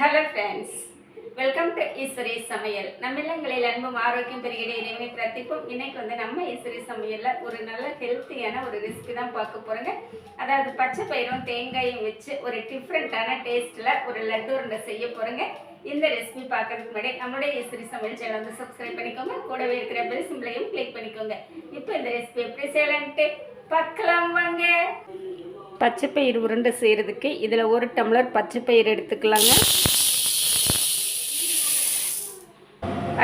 Hello friends welcome to Eswari சமையல் நம்ம இல்லங்களில் அன்பும் ஆரோக்கியம் பெருகிட இனிமே பிரத்திப்போம் இன்னைக்கு வந்து நம்ம ஈஸ்வரி சமையலில் ஒரு நல்ல ஹெல்த்தியான ஒரு ரெசிபி தான் பார்க்க போகிறோங்க அதாவது பச்சை பயிரும் தேங்காயும் வச்சு ஒரு டிஃப்ரெண்ட்டான டேஸ்ட்டில் ஒரு லட்டு உருண்டை செய்ய போகிறோங்க இந்த ரெசிபி பார்க்கறதுக்கு முன்னாடி நம்மளுடைய ஈஸ்வரி சமையல் சேனல் வந்து சப்ஸ்கிரைப் பண்ணிக்கோங்க. கூடவே இருக்கிற பெல் சிம்பிளையும் கிளிக் பண்ணிக்கோங்க. இப்போ இந்த ரெசிபி எப்படி செய்யலான்ட்டு பார்க்கலாம் வாங்க. பச்சை உருண்டை செய்கிறதுக்கு இதில் ஒரு டம்ளர் பச்சை எடுத்துக்கலாங்க.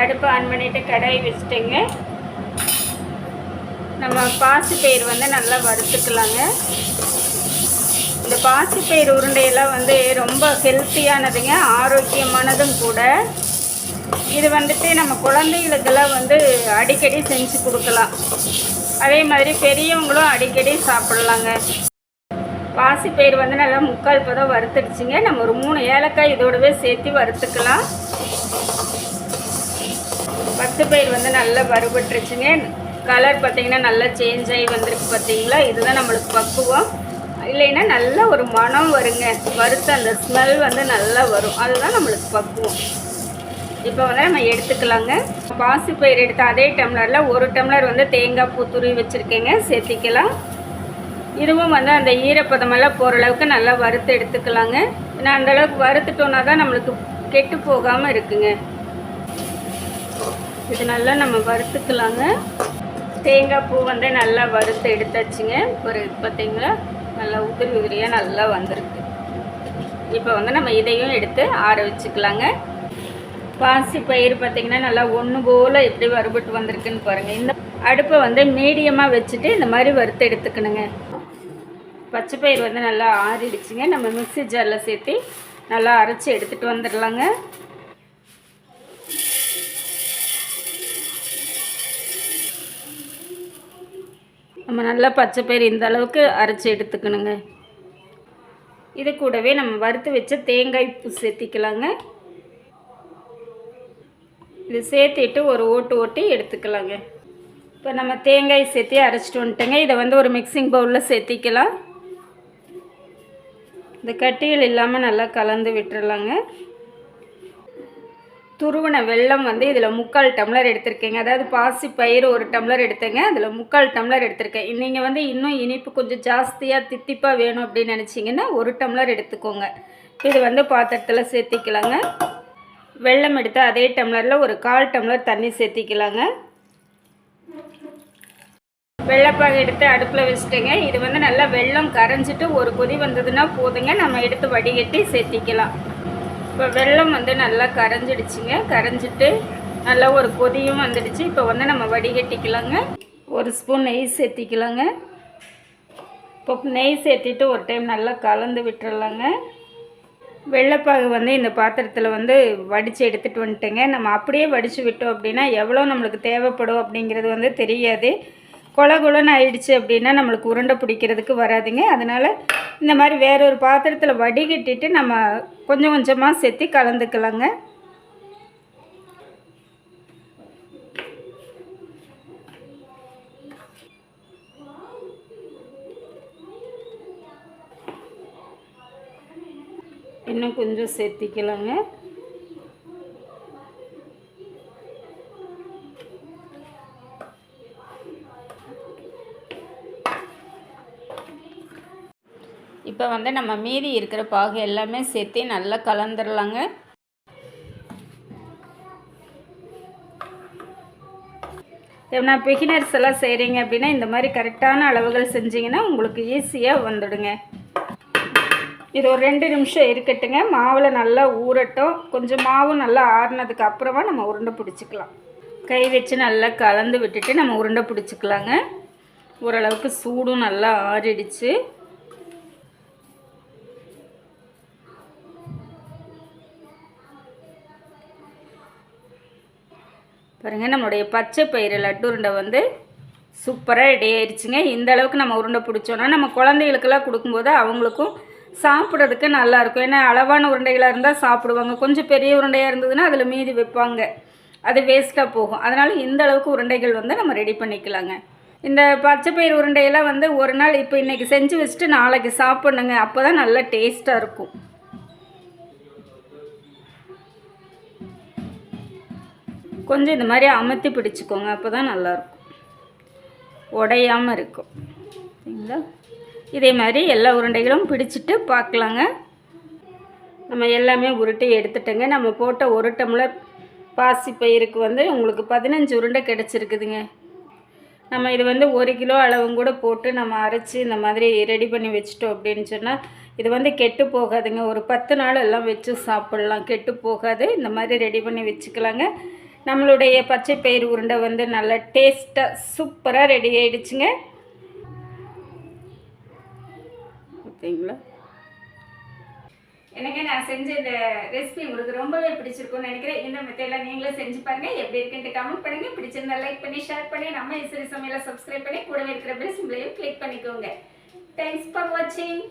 அடுப்பு ஆன் பண்ணிவிட்டு கடாய் வச்சுட்டேங்க. நம்ம பாசிப்பயிர் வந்து நல்லா வறுத்துக்கலாங்க. இந்த பாசிப்பயிர் உருண்டையெல்லாம் வந்து ரொம்ப ஹெல்த்தியானதுங்க ஆரோக்கியமானதும் கூட. இது வந்துட்டு நம்ம குழந்தைகளுக்கெல்லாம் வந்து அடிக்கடி செஞ்சு கொடுக்கலாம். அதே மாதிரி பெரியவங்களும் அடிக்கடி சாப்பிட்லாங்க. பாசிப்பயிர் வந்து நல்லா முக்கால் பதம் வறுத்துடுச்சுங்க. நம்ம ஒரு மூணு ஏலக்காய் இதோடவே சேர்த்து வறுத்துக்கலாம். பத்து பயிர் வந்து நல்லா வறுபட்டுருச்சுங்க. கலர் பார்த்தீங்கன்னா நல்லா சேஞ்ச் ஆகி வந்திருக்கு பார்த்தீங்களா? இதுதான் நம்மளுக்கு பக்குவம். இல்லைன்னா நல்ல ஒரு மனம் வருங்க. வறுத்த அந்த ஸ்மெல் வந்து நல்லா வரும். அதுதான் நம்மளுக்கு பக்குவம். இப்போ வந்து நம்ம எடுத்துக்கலாங்க. பாசிப்பயிர் எடுத்த அதே டம்ளரில் ஒரு டம்ளர் வந்து தேங்காய் பூ துருவி வச்சுருக்கேங்க. சேர்த்திக்கலாம். இதுவும் வந்து அந்த ஈரப்பதமெல்லாம் போகிற அளவுக்கு நல்லா வறுத்து எடுத்துக்கலாங்க. ஏன்னா அந்தளவுக்கு வறுத்துட்டோன்னா தான் நம்மளுக்கு கெட்டு போகாமல் இருக்குங்க. இது நல்லா நம்ம வறுத்துக்கலாங்க. தேங்காய் பூ வந்து நல்லா வறுத்து எடுத்தாச்சுங்க. ஒரு பார்த்தீங்களா நல்லா உதிரி உதிரியாக நல்லா வந்திருக்கு. இப்போ வந்து நம்ம இதையும் எடுத்து ஆற வச்சுக்கலாங்க. பாசி பயிர் பார்த்திங்கன்னா நல்லா ஒன்று போல் எப்படி வறுபட்டு வந்திருக்குன்னு பாருங்கள் இந்த அடுப்பை வந்து மீடியமாக வச்சுட்டு இந்த மாதிரி வறுத்து எடுத்துக்கணுங்க. பச்சை பயிர் வந்து நல்லா ஆறிடுச்சுங்க. நம்ம மிக்சி ஜாரில் சேர்த்து நல்லா அரைச்சி எடுத்துகிட்டு வந்துடலாங்க. நம்ம நல்லா பச்சை பயிர் இந்த அளவுக்கு அரைச்சி எடுத்துக்கணுங்க. இது கூடவே நம்ம வறுத்து வச்ச தேங்காய் பூ சேர்த்திக்கலாங்க. இது சேர்த்திட்டு ஒரு ஓட்டு ஓட்டி எடுத்துக்கலாங்க. இப்போ நம்ம தேங்காய் சேர்த்தி அரைச்சிட்டு வந்துட்டோங்க. இதை வந்து ஒரு மிக்சிங் பவுலில் சேர்த்திக்கலாம். இந்த கட்டிகள் இல்லாமல் நல்லா கலந்து விட்டுறலாங்க. துருவன வெள்ளம் வந்து இதில் முக்கால் டம்ளர் எடுத்திருக்கேங்க. அதாவது பாசி பயிர் ஒரு டம்ளர் எடுத்தேங்க. அதில் முக்கால் டம்ளர் எடுத்திருக்கேன். நீங்கள் வந்து இன்னும் இனிப்பு கொஞ்சம் ஜாஸ்தியாக தித்திப்பாக வேணும் அப்படின்னு நினச்சிங்கன்னா ஒரு டம்ளர் எடுத்துக்கோங்க. இது வந்து பாத்திரத்தில் சேர்த்திக்கலாங்க. வெள்ளம் எடுத்து அதே டம்ளரில் ஒரு கால் டம்ளர் தண்ணி சேர்த்திக்கலாங்க. வெள்ளைப்பாக எடுத்து அடுப்பில் வச்சுட்டேங்க. இது வந்து நல்லா வெள்ளம் கரைஞ்சிட்டு ஒரு கொதி வந்ததுன்னா போதுங்க. நம்ம எடுத்து வடிகட்டி சேர்த்திக்கலாம். இப்போ வெள்ளம் வந்து நல்லா கரைஞ்சிடுச்சுங்க. கரைஞ்சிட்டு நல்லா ஒரு கொதியும் வந்துடுச்சு. இப்போ வந்து நம்ம வடிகட்டிக்கலாங்க. ஒரு ஸ்பூன் நெய் சேர்த்திக்கலாங்க. இப்போ நெய் சேர்த்திட்டு ஒரு டைம் நல்லா கலந்து விட்டுறலாங்க. வெள்ளைப்பாகு வந்து இந்த பாத்திரத்தில் வந்து வடித்து எடுத்துகிட்டு வந்துட்டேங்க. நம்ம அப்படியே வடித்து விட்டோம் அப்படின்னா எவ்வளோ நம்மளுக்கு தேவைப்படும் அப்படிங்கிறது வந்து தெரியாது. கொல குலன்னு ஆயிடுச்சு அப்படின்னா நம்மளுக்கு உருண்டை பிடிக்கிறதுக்கு வராதுங்க. அதனால் இந்த மாதிரி வேற ஒரு பாத்திரத்தில் வடிகட்டிட்டு நம்ம கொஞ்சம் கொஞ்சமாக செத்தி கலந்துக்கலாங்க. இன்னும் கொஞ்சம் சேர்த்திக்கலாங்க. இப்போ வந்து நம்ம மீதி இருக்கிற பாகு எல்லாமே சேர்த்து நல்லா கலந்துடலாங்க நான் பிகினர்ஸ் எல்லாம் செய்கிறீங்க அப்படின்னா இந்த மாதிரி கரெக்டான அளவுகள் செஞ்சிங்கன்னா உங்களுக்கு ஈஸியாக வந்துடுங்க. இது ஒரு ரெண்டு நிமிஷம் இருக்கட்டுங்க. மாவில் நல்லா ஊறட்டும். கொஞ்சம் மாவு நல்லா ஆறுனதுக்கு அப்புறமா நம்ம உருண்டை பிடிச்சிக்கலாம். கை வச்சு நல்லா கலந்து விட்டுட்டு நம்ம உருண்டை பிடிச்சிக்கலாங்க. ஓரளவுக்கு சூடும் நல்லா ஆறிடுச்சு. பாருங்கள் நம்மளுடைய பச்சை பயிறு லட்டு உருண்டை வந்து சூப்பராக ரெடி ஆயிடுச்சுங்க இந்த அளவுக்கு நம்ம உருண்டை பிடிச்சோன்னா நம்ம குழந்தைகளுக்கெல்லாம் கொடுக்கும்போது அவங்களுக்கும் சாப்பிட்றதுக்கு நல்லாயிருக்கும் ஏன்னா அளவான உருண்டைகளாக இருந்தால் சாப்பிடுவாங்க. கொஞ்சம் பெரிய உருண்டையாக இருந்ததுன்னா அதில் மீதி வைப்பாங்க. அது வேஸ்ட்டாக போகும். அதனால் இந்த அளவுக்கு உருண்டைகள் வந்து நம்ம ரெடி பண்ணிக்கலாங்க. இந்த பச்சை பயிர் உருண்டையெல்லாம் வந்து ஒரு நாள் இப்போ இன்றைக்கி செஞ்சு வச்சுட்டு நாளைக்கு சாப்பிட்ணுங்க. அப்போ தான் நல்லா டேஸ்ட்டாக இருக்கும். கொஞ்சம் இந்த மாதிரி அமர்த்தி பிடிச்சிக்கோங்க அப்போ தான் நல்லாயிருக்கும். உடையாமல் இருக்கும். சரிங்களா? இதே மாதிரி எல்லா உருண்டைகளும் பிடிச்சிட்டு பார்க்கலாங்க. நம்ம எல்லாமே உருட்டி எடுத்துட்டோங்க. நம்ம போட்ட ஒரு டம்ளர் பாசி பயிருக்கு வந்து உங்களுக்கு பதினஞ்சு உருண்டை கிடச்சிருக்குதுங்க. நம்ம இது வந்து ஒரு கிலோ அளவும் கூட போட்டு நம்ம அரைச்சி இந்த மாதிரி ரெடி பண்ணி வச்சிட்டோம் அப்படின்னு சொன்னால் இது வந்து கெட்டு போகாதுங்க. ஒரு பத்து நாள் எல்லாம் வச்சு சாப்பிட்லாம். கெட்டு போகாது. இந்த மாதிரி ரெடி பண்ணி வச்சுக்கலாங்க. நம்மளுடைய பச்சை பயிர் உருண்டை வந்து நல்லா டேஸ்ட்டாக சூப்பராக ரெடி ஆகிடுச்சுங்க ஓகேங்களா எனக்கு நான் செஞ்ச இந்த ரெசிபி உங்களுக்கு ரொம்பவே பிடிச்சிருக்கும்னு நினைக்கிறேன். இந்த மெத்தடில் நீங்களும் செஞ்சு பாருங்க. எப்படி இருக்குன்ட்டு கமெண்ட் பண்ணுங்க. பிடிச்சிருந்தா லைக் பண்ணி ஷேர் பண்ணி நம்ம இசை சமையலை சப்ஸ்கிரைப் பண்ணி கூடவே இருக்கிற பெல் சிம்பிளையும் கிளிக் பண்ணிக்கோங்க. தேங்க்ஸ் ஃபார் வாட்சிங்